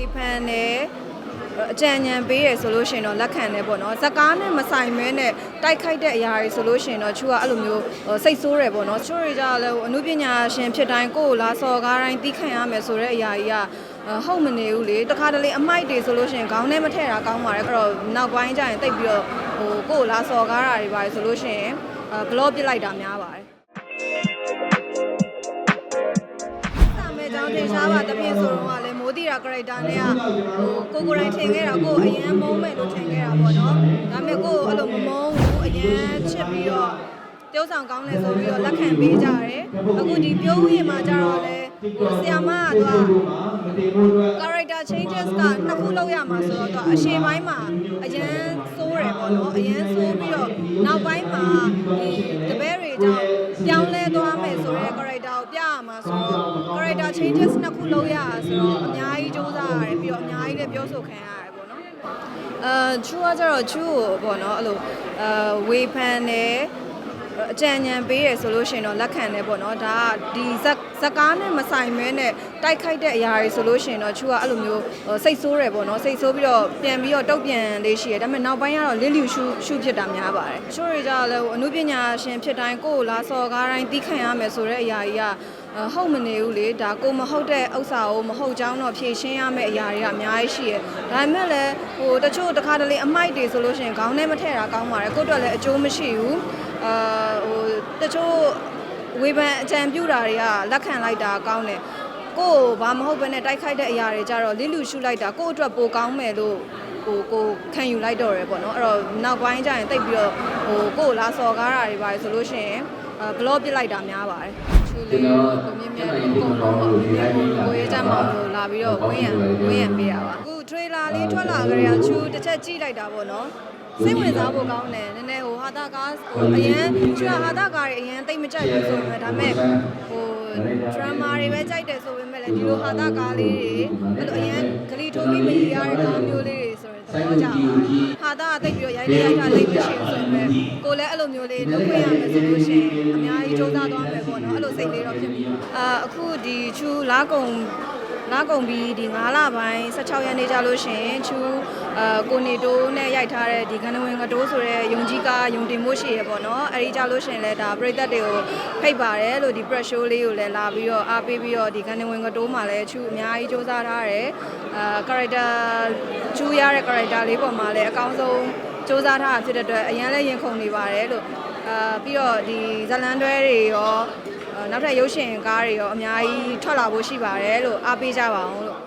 ေဖန်တယ်အကြံဉာဏ်ပေးရဆိုလို့ရှိရင်တော့လက်ခံတယ်ပေါ့နော်ဇကားနဲ့မဆိုင်မဲနဲ့တိုက်ခိုက်တဲ့အရာတွေဆိုလို့ရှိရင်တော့ချူကအဲ့လိုမျိုးဟိုစိတ်ဆိုးတယ်ပေါ့နော်ချိုးတွေကြတော့လည်းအမှုပညာရှင်ဖြစ်တိုင်းကိုယ်ကိုလာစော်ကားတိုင်းသိခံရမယ်ဆိုတဲ့အရာကြီးကအဲဟုတ်မနေဘူးလေတခါတလေအမိုက်တွေဆိုလို့ရှိရင်ခေါင်းထဲမထည့်တာကောင်းပါတယ်အဲ့တော့နောက်ပိုင်းကျရင်တိတ်ပြီးတော့ဟိုကိုယ်ကိုလာစော်ကားတာတွေပါတယ်ဆိုလို့ရှိရင်အဲဘလော့ပစ်လိုက်တာများပါတယ်စာမဲကြောင်းတင်ရှားပါတပြင်းဆိုတော့က လည်းမိုးတီရာ character နဲ့ကဟိုကိုကိုယ်တိုင်ထင်ခဲ့တာကိုယ်အရန်မုန်းမယ်လို့ထင်ခဲ့တာပေါ့နော်ဒါပေမဲ့ကိုယ်အဲ့လိုမမုန်းဘူးအရန်ချစ်ပြီးတော့တိုးဆောင်ကောင်းတယ်ဆိုပြီးတော့လက်ခံပေးကြတယ်အခုဒီပြုံးရင်မှာကြတော့လေဟိုဆီယာမကသူက character changes ကနှစ်ခုလောက်ရမှာဆိုတော့သူကအရှေ့ပိုင်းမှာအရန်စိုးတယ်ပေါ့နော်အရန်စိုးပြီးတော့နောက်ပိုင်းမှာဒီတပည့်တွေကြောင့်ပြောင်းလဲသွားမယ်ဆိုတဲ့ character ကိုပြရမှာဆိုတော့ character changes နှစ်ခုလောက်ရတာဆိုတော့အများကြီးစူးစမ်းရတယ်ပြီးတော့အများကြီးလည်းပြောဆိုခံရတယ်ပေါ့နော်အဲချူကကျတော့ချူကိုပေါ့နော်အဲ့လိုအဲဝေဖန်တယ်အကြံဉာဏ်ပေးရဆိုလို့ရှိရင်တော့လက်ခံတယ်ပေါ့နော်ဒါကဒီဇက်ဇကားနဲ့မဆိုင်မဲနဲ့တိုက်ခိုက်တဲ့အရာတွေဆိုလို့ရှိရင်တော့ချူကအဲ့လိုမျိုးဟိုစိတ်ဆိုးတယ်ပေါ့နော်စိတ်ဆိုးပြီးတော့ပြန်ပြီးတော့တုတ်ပြန်လေးရှိရဒါပေမဲ့နောက်ပိုင်းကတော့လစ်လျူရှုရှုဖြစ်တာများပါတယ်ချိုးတွေကြတော့လည်းဟိုအမှုပညာရှင်ဖြစ်တိုင်းကိုယ်ကိုလာစော်ကားတိုင်းသိခံရမယ်ဆိုတဲ့အရာကြီးကအဲဟုတ်မနေဘူးလေဒါကိုမဟုတ်တဲ့ဥစ္စာကိုမဟုတ်ကြောင်းတော့ဖြေရှင်းရမယ့်အရာတွေကအများကြီးရှိရဒါပေမဲ့လည်းဟိုတချို့တစ်ခါတလေအမိုက်တွေဆိုလို့ရှိရင်ခေါင်းထဲမထည့်တာကောင်းပါတယ်ကိုယ့်အတွက်လည်းအကျိုးမရှိဘူးအာဟိုတချို့ ဝေဖန်အကြံပြုတာတွေကလက်ခံလိုက်တာကောင်းတယ်ကိုယ်ဘာမဟုတ်ဘဲနဲ့တိုက်ခိုက်တဲ့အရာတွေကြတော့လစ်လူရှုလိုက်တာကိုယ့်အတွက်ပိုကောင်းမယ်လို့ဟိုကိုခံယူလိုက်တော့ရယ်ပေါ့နော်အဲ့တော့နောက်ပိုင်းကျရင်တိတ်ပြီးတော့ဟိုကိုယ်လာစော်ကားတာတွေပါတယ်ဆိုလို့ရှိရင်အဲဘလော့ပစ်လိုက်တာများပါတယ်ချူလေးကိုမြင့်မြတ်ကိုပေါ့ကိုရေးကြမှာလို့လာပြီးတော့ဝင်းရံဝင်းရံပေးတာပါအခု trailer လေးထွက်လာကြတဲ့ချူတစ်ချက်ကြည့်လိုက်တာပေါ့နော် စိတ်ဝင်စားဖို့ကောင်းတယ်နည်းနည်းဟိုဟာတာကားဟိုအရန်ချူဟာတာကားတွေအရန်တိတ်မကြိုက်ဘူးဆိုပေမဲ့ဒါပေမဲ့ဟို drama တွေပဲကြိုက်တယ်ဆိုပေမဲ့လည်းဒီလိုဟာတာကားလေးတွေအဲ့လိုအရန်ဂလီထိုးပြီးမရရတဲ့ကားမျိုးလေးတွေဆိုရင်သဘောကျပါတယ်ဟာတာကတိတ်ပြီးတော့ရိုက်လေးရိုက်တာလိမ့်မရှိဘူးဆိုပေမဲ့ကိုလည်းအဲ့လိုမျိုးလေးလုပ်ခွင့်ရမယ်ဆိုလို့ရှိရင်အများကြီးစူးစမ်းသွားမယ်ပေါ့နော်အဲ့လိုစိတ်လေးတော့ဖြစ်ပြီအာအခုဒီချူလာကုံ လာကုန်ပြီးဒီ9လပိုင်း16ရက်နေ့ကြလို့ရှရင်ချူအာကိုနေတိုးနဲ့ရိုက်ထားတဲ့ဒီကနဝင်ကတိုးဆိုတဲ့ယုံကြီးကားယုံတင်မှုရှိရပေါ့နော်အဲဒီကြလို့ရှရင်လဲဒါပရိသတ်တွေကိုဖိတ်ပါတယ်လို့ဒီ press show လေးကိုလည်းလာပြီးတော့အားပေးပြီးတော့ဒီကနဝင်ကတိုးမှာလည်းချူအများကြီးစူးစမ်းထားတယ်အာ character ချူရတဲ့ character လေးပေါ်မှာလည်းအကောင်းဆုံးစူးစမ်းထားတာဖြစ်တဲ့အတွက်အရင်လည်းရင်ခုန်နေပါတယ်လို့အာပြီးတော့ဒီဇလန်တွဲတွေရော နောက်ထပ်ရုပ်ရှင်ကားတွေရောအများကြီးထွက်လာဖို့ရှိပါတယ်လို့အားပေးကြပါအောင်လို့